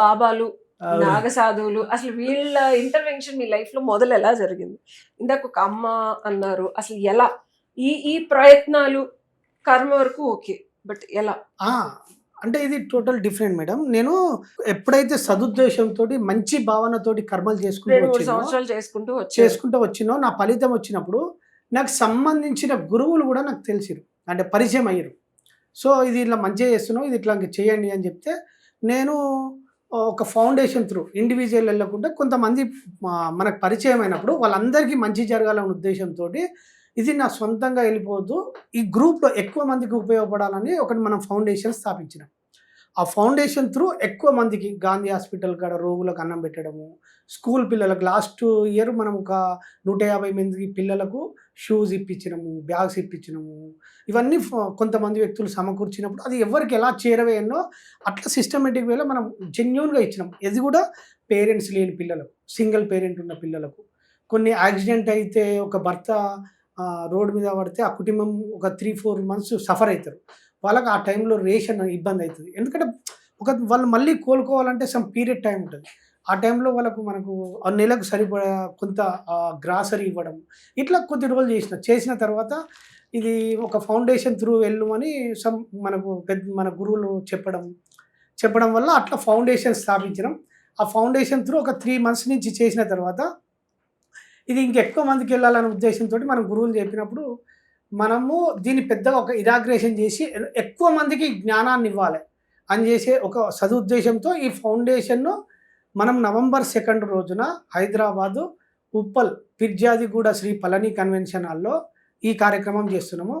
బాబాలు. నాగసాధువులు అసలు వీళ్ళ ఇంటర్వెన్షన్ మీ లైఫ్లో మొదలు ఎలా జరిగింది? ఇందాక ఒక అమ్మ అన్నారు అసలు ఎలా? ఈ ఈ ప్రయత్నాలు కర్మ వరకు ఓకే బట్ ఎలా? అంటే ఇది టోటల్ డిఫరెంట్ మేడం నేను ఎప్పుడైతే సదుద్దేశంతో మంచి భావనతోటి కర్మలు చేసుకుంటూ సంవత్సరాలు చేసుకుంటూ చేసుకుంటూ వచ్చినో నా ఫలితం వచ్చినప్పుడు నాకు సంబంధించిన గురువులు కూడా నాకు తెలిసిరు. అంటే పరిచయం అయ్యారు. సో ఇది ఇట్లా మంచిగా చేస్తున్నావు ఇది ఇట్లా చేయండి అని చెప్తే నేను ఒక ఫౌండేషన్ త్రూ ఇండివిజువల్ వెళ్ళకుండా కొంతమంది మనకు పరిచయం అయినప్పుడు వాళ్ళందరికీ మంచి జరగాలనే ఉద్దేశంతో ఇది నా సొంతంగా వెళ్ళిపోవద్దు. ఈ గ్రూప్లో ఎక్కువ మందికి ఉపయోగపడాలని ఒకటి మనం ఫౌండేషన్ స్థాపించినాం. ఆ ఫౌండేషన్ త్రూ ఎక్కువ మందికి గాంధీ హాస్పిటల్ కాడ రోగులకు అన్నం పెట్టడము స్కూల్ పిల్లలకు లాస్ట్ ఇయర్ మనం ఒక నూట యాభై మంది పిల్లలకు షూస్ ఇప్పించినము బ్యాగ్స్ ఇప్పించినము. ఇవన్నీ కొంతమంది వ్యక్తులు సమకూర్చినప్పుడు అది ఎవరికి ఎలా చేరవేయనో అట్లా సిస్టమేటిక్ వేలో మనం జెన్యున్గా ఇచ్చినాం. ఇది కూడా పేరెంట్స్ లేని పిల్లలకు సింగిల్ పేరెంట్ ఉన్న పిల్లలకు. కొన్ని యాక్సిడెంట్ అయితే ఒక భర్త రోడ్డు మీద పడితే ఆ కుటుంబం ఒక త్రీ ఫోర్ మంత్స్ సఫర్ అవుతారు వాళ్ళకి ఆ టైంలో రేషన్ ఇబ్బంది అవుతుంది. ఎందుకంటే ఒక వాళ్ళు మళ్ళీ కోలుకోవాలంటే సమ్ పీరియడ్ టైం ఉంటుంది. ఆ టైంలో వాళ్ళకు మనకు ఆ నెలకు సరిపడా కొంత గ్రాసరీ ఇవ్వడం ఇట్లా కొద్ది రోజులు చేసిన చేసిన తర్వాత ఇది ఒక ఫౌండేషన్ త్రూ వెళ్ళమని సమ్ మనకు పెద్ద మన గురువులు చెప్పడం చెప్పడం వల్ల అట్లా ఫౌండేషన్ స్థాపించడం. ఆ ఫౌండేషన్ త్రూ ఒక త్రీ మంత్స్ నుంచి చేసిన తర్వాత ఇది ఇంకెక్కువ మందికి వెళ్ళాలనే ఉద్దేశంతో మనం గురువులు చెప్పినప్పుడు మనము దీన్ని పెద్దగా ఒక ఇనాగ్రేషన్ చేసి ఎక్కువ మందికి జ్ఞానాన్ని ఇవ్వాలి అని చేసే ఒక సదుద్దేశంతో ఈ ఫౌండేషన్ను మనం నవంబర్ సెకండ్ రోజున హైదరాబాదు ఉప్పల్ పిర్జాదిగూడ శ్రీ పళని కన్వెన్షన్ హాల్లో ఈ కార్యక్రమం చేస్తున్నాము.